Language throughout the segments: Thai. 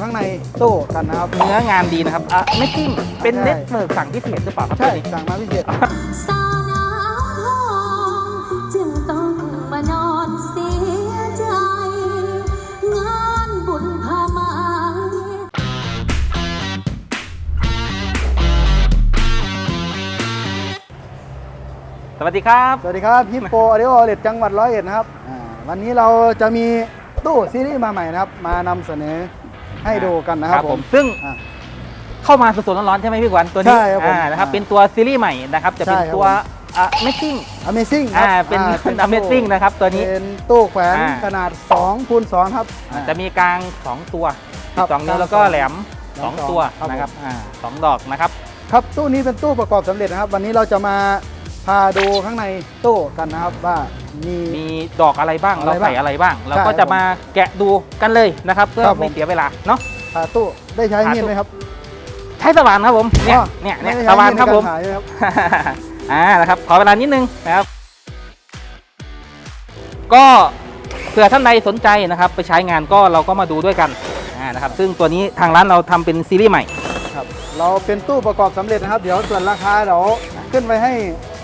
ข้างในตู้กันนะครับ เนื้องานดีนะครับอะไม่จริงเป็นใช่เน็ตเวิร์กสั่งพิเศษหรือเปล่าครับใช่ตัวนี้สั่งมาพิเศษสาวน้ำทองจึงต้องมานอนเสียใจ งานบุญพามาสวัสดีครับ สวัสดีครับฮิปโปออดิโอเลตจังหวัดร้อยเอ็ดนะครับอ่าวันนี้เราจะมีตู้ซีรีส์มาใหม่นะครับ มานำเสนอ ให้ดูกันนะครับผม ซึ่งอ่าเข้ามาสดๆร้อนๆใช่ไหมพี่ขวัญตัวนี้ใช่ครับผมอ่านะครับอ่าเป็นตัวซีรีส์ใหม่นะครับจะเป็นใช่ครับตัวอะไม่จริง Amazing ครับอ่าเป็นอ่าเป็น Amazing นะครับตัวนี้เป็นตู้แขวนอ่าขนาด2คูณ2ครับอ่าจะมีกลางสองตัวครับสองนิ้วกลางแล้วก็สองแหลมแหลมสองสองตัวครับนะครับผมอ่าสองดอกนะครับ ครับตู้นี้เป็นตู้ประกอบสำเร็จนะครับ วันนี้เราจะมา พาดูข้างในตู้กันนะครับว่ามี มีดอกอะไรบ้างอะไรเราบ้างใส่อะไรบ้าง เราใช่ก็ครัจะบมาแกะดูกันเลยนะครับ เพื่อครับผม ไม่เสียเวลาเนาะพาตู้ได้ใช้พามีดตู้ไหมครับใช้สว่านครับผม เนี่ยอ๋อเนี่ยเนี่ยไได้สใช้ว่านมีดครับใกผมถ่ายนะครับ อ่านะครับ ขอเวลานิดนึงนะครับ ก็เผื่อท่านใดสนใจนะครับ ไปใช้งานก็เราก็มาดูด้วยกันอ่านะครับ ซึ่งตัวนี้ทางร้านเราทำเป็นซีรีส์ใหม่ ครับเราเป็นตู้ประกอบสำเร็จนะครับ เดี๋ยวส่วนราคาเดี๋ยว ขึ้นไปให้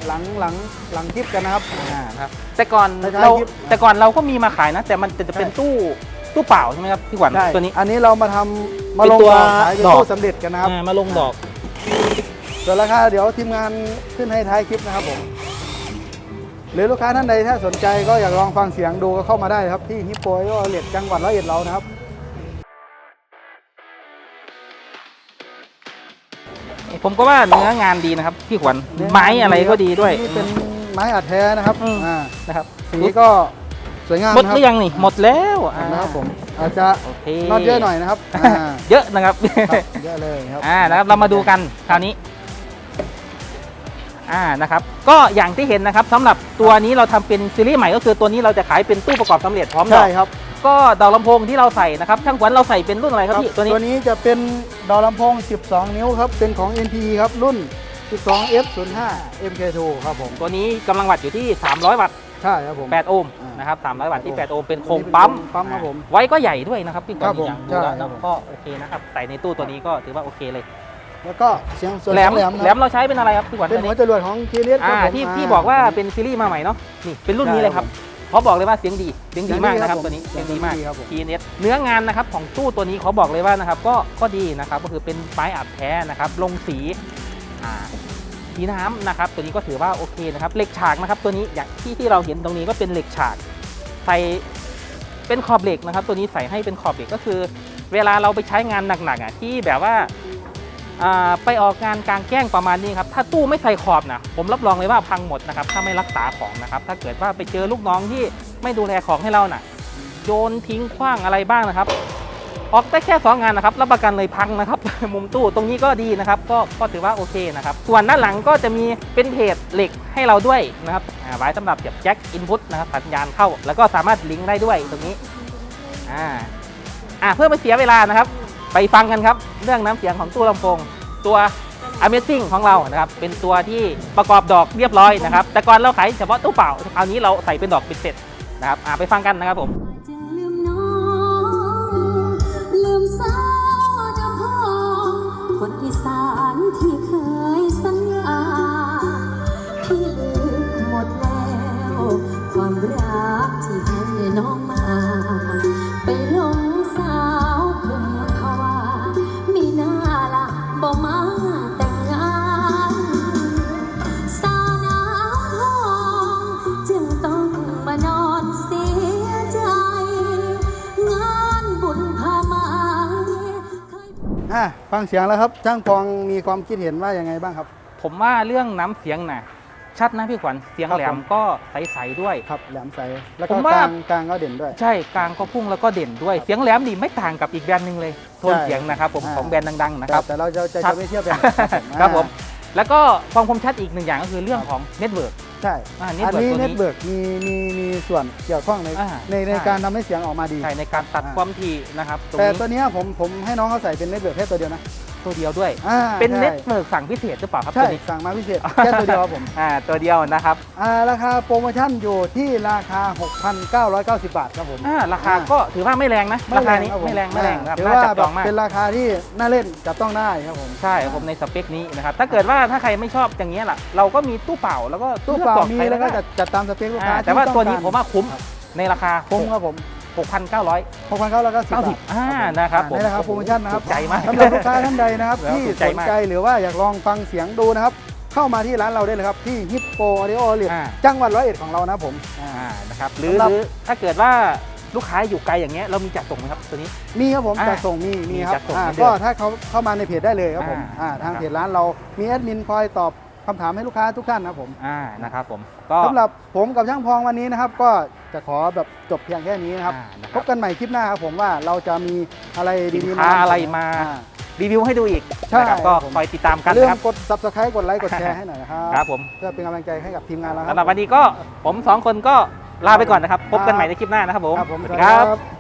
หลังหลังหลังคลิปกันนะครับ อ่านะครับ แต่ก่อนใช้เราคลิปแต่ก่อนเราก็มีมาขายนะ แต่มันจะจะเป็นใช่ตู้ตู้เปล่าใช่ไหมครับพี่ขวัญใช่ตัวนี้ อันนี้เรามาทำมาเป็นลงตัวขายเป็นดอก ตู้สำเร็จกันนะครับ อ่ามาลงดอก ส่วนราคาเดี๋ยวทีมงานขึ้นให้ท้ายคลิปนะครับผม หรือลูกค้าท่านใดถ้าสนใจก็อยากลองฟังเสียงดูก็เข้ามาได้ครับที่ฮิปโปโอเลตจังหวัดร้อยเอ็ดเรานะครับ ผมก็ว่าเนื้องานดีนะครับพี่ขวัญเนื้องานไม้อะไรก็ดีด้วยนี่เป็นไม้อัดแท้นะครับอืมอ่านะครับสีก็สวยงามหมดนะหครืรับอยังนี่หมดแล้วอ่านะครับผมอาจจะโอเคนอดเยอะหน่อยนะครับอ่าเยอะนะครับครับเยอะเลยครับอ่านะครับเรามาดูกันคราวนี้อ่านะครับก็อย่างที่เห็นนะครับสำหรับตัวนี้เราทำเป็นซีรีส์ใหม่ก็คือตัวนี้เราจะขายเป็นตู้ประกอบสำเร็จพร้อมดอใช่กครับ ก็ดอกลำโพงที่เราใส่นะครับช่างขวัญเราใส่เป็นรุ่นอะไรครับพี่ตัวนี้ตัวนี้จะเป็นดอกลำโพง 12 นิ้วครับ เป็นของ NP ครับ รุ่น 12F05 MK2 ครับผม ตัวนี้กำลังวัตต์อยู่ที่ 300 วัตต์ ใช่ครับผม 8 โอห์มอ่านนะครับ300 วัตต์ที่ 8 โอห์มเป็นโครงตัวนี้เป็นปั๊มโครงปั๊มครับผมไว้ก็ใหญ่ด้วยนะครับพี่ขวัญครับผมอย่างดูแล้วใช่ครันะบผมก็โอเคนะครับใส่ในตู้ตัวนี้ก็ถือว่าโอเคเลยแล้วก็เสียงส่วนแหลมของแหลมแหลนะมเราใช้เป็นอะไรครับพี่ขวัญเป็นตัวหัวนี้จรวดของ g ีเลียอ่าที่ที่บอกว่าเป็นซีรีส์มาใหม่เนาะนี่เป็นรุ่นนี้เลยครับ เขาบอกเลยว่าเสียงดีเสียงดีมากนะครับตัวนี้เสียงดีมากครับผม TNS เนื้องานนะครับของตู้ตัวนี้เขาบอกเลยว่านะครับก็ก็ดีนะครับก็คือเป็นไม้อัดแท้นะครับลงสีอ่าสีน้ำนะครับตัวนี้ก็ถือว่าโอเคนะครับเหล็กฉากนะครับตัวนี้อย่างที่ที่เราเห็นตรงนี้ก็เป็นเหล็กฉากใส่เป็นขอบเหล็กนะครับ ตัวนี้ใส่ให้เป็นขอบเหล็กก็คือ เวลาเราไปใช้งานหนักๆอะที่แบบว่าอ่า ไปออกงานกลางแจ้งประมาณนี้ครับ ถ้าตู้ไม่ใส่ขอบนะผมรับรองเลยว่าพังหมดนะครับ ถ้าไม่รักษาของนะครับ ถ้าเกิดว่าไปเจอลูกน้องที่ไม่ดูแลของให้เราน่ะ โยนทิ้งขว้างอะไรบ้างนะครับ ออกได้แค่สองงานนะครับ รับประกันเลยพังนะครับ มุมตู้ตรงนี้ก็ดีนะครับ ก็ก็ถือว่าโอเคนะครับ ส่วนด้านหลังก็จะมีเป็นเพจเหล็กให้เราด้วยนะครับอ่าไว้สำหรับเสียบแจ็คอินพุตนะครับสัญญาณเข้า แล้วก็สามารถลิงก์ได้ด้วยตรงนี้ อ่า อ่าเพื่อไม่เสียเวลานะครับ ไปฟังกันครับ เรื่องน้ำเสียงของตู้ลำโพงตัว Amazing ของเรานะครับ เป็นตัวที่ประกอบดอกเรียบร้อยนะครับ แต่ก่อนเราขายเฉพาะตู้เปล่า คราวนี้เราใส่เป็นดอกเป็นเสร็จนะครับอ่าไปฟังกันนะครับผมคนอีสานที่เคยสัญญาพี่ลืมหมดแล้ว ความรักที่ให้น้องมา ไปลง อะฟังเสียงแล้วครับจ้างพองมีความคิดเห็นว่ายังไงบ้างครับ ผมว่าเรื่องน้ำเสียงน่ะ ชัดนะพี่ขวัญเสียงครับแหลผมมก็ใสๆด้วย ครับแหลมใสแล้วก็ผมว่า กลางกลางก็เด่นด้วย ใช่กลางก็พุ่งแล้วก็เด่นด้วย เสียงแหลมนี่ไม่ต่างกับอีกแบรนด์หนึ่งเลยโทนใช่เสียงนะครับผมอ่า ของแบรนด์ดังๆนะครับ แต่เราจะจะชัด จะไม่เทียบแบรนด์ครับผมอ่าแล้วก็ความคมชัดอีกหนึ่งอย่างก็คือเรื่องของเน็ตเวิร์ก ใช่อ่าอัน network นี้ตัวนี้เน็ตเบิร์กมีมีมีส่วนเกี่ยวข้องในอ่าในในใช่ การทำให้เสียงออกมาดี ใช่ในการตัดอ่า ความถี่นะครับตรงแต่นี้ตัวเนี้ยผมผมให้น้องเขาใส่เป็นเน็ตเบิร์กแค่ตัวเดียวนะ ตัวเดียวด้วย อ่าเป็นใช่เน็ตเวิร์กสั่งพิเศษหรือเปล่าครับใช่ตัวนี้ สั่งมาพิเศษแค่ตัวเดียวครับผม อ่าตัวเดียวนะครับ อ่าราคาโปรโมชั่นอยู่ที่ราคา 6,990 บาทครับผมอ่าราคาก็ถือว่าไม่แรงนะ ราคานี้บผไม่แรงไม่แรงนะครับถือน่าว่าจับแบจอบงมาก เป็นราคาที่น่าเล่นจับต้องได้ครับผม ใช่ผมในสเปคนี้นะครับ ถ้าเกิดว่าถ้าใครไม่ชอบอย่างเงี้ยล่ะ เราก็มีตู้เปล่าแล้วก็ตู้เปล่าลือกมีใครแล้วก็ได้จัดจัดตามสเปคลูกอ่าค้าแต่ว่าที่ตัวนี้องผมว่าคุ้ม ครับ ในราคาคุ้มครับผม 6,900 6,990 90บาทอ่านะครับผมในราคาโปรโมชั่นนะครับถูกใจมากสำหรับลูกค้าท่านใดนะครับแล้วที่ถูกใจสนมากใจหรือว่าอยากลองฟังเสียงดูนะครับเข้ามาที่ร้านเราได้เลยครับ ที่ฮิปโปออดิโอเลียอ่าจังหวัดร้อยเอ็ดของเรานะครับผมอ่าอ่านะครับหรือสำหรับหรือถ้าเกิดว่าลูกค้าอยู่ไกลอย่างเงี้ยเรามีจัดส่งไหมครับตัวนี้มีครับผมอ่าจัดส่งมีมีคมีจัรับดส่งอ่าเหมือนเดิมก็ถ้าเขาเข้ามาในเพจได้เลยครับผมอ่าอ่าทางครับเพจร้านเรามีแอดมินคอยตอบ คำถามให้ลูกค้าทุกท่านนะครับผมอ่านะครับผมก็สำหรับผมกับช่างพองวันนี้นะครับ ก็จะขอแบบจบเพียงแค่นี้นะครับอ่านะคพรับบกันใหม่คลิปหน้าครับผมว่าเราจะมีอะไรสินดีๆค้าอะไรมาอ่รีวิวให้ดูอีกใช่นะครับก็ครับผมคอยติดตามกันเรื่อนะงครับกด subscribe กดไลค์กดแชร์ให้หน่อยนะครับครับผมเพื่อเป็นกำลังใจให้กับทีมงานเราคสำหรัรับบวันนี้ก็ผมสองคนก็ลาไปก่อนนะครับ พบกันใหม่ในคลิปหน้านะครับผมครับผมสวัสดีครับครับ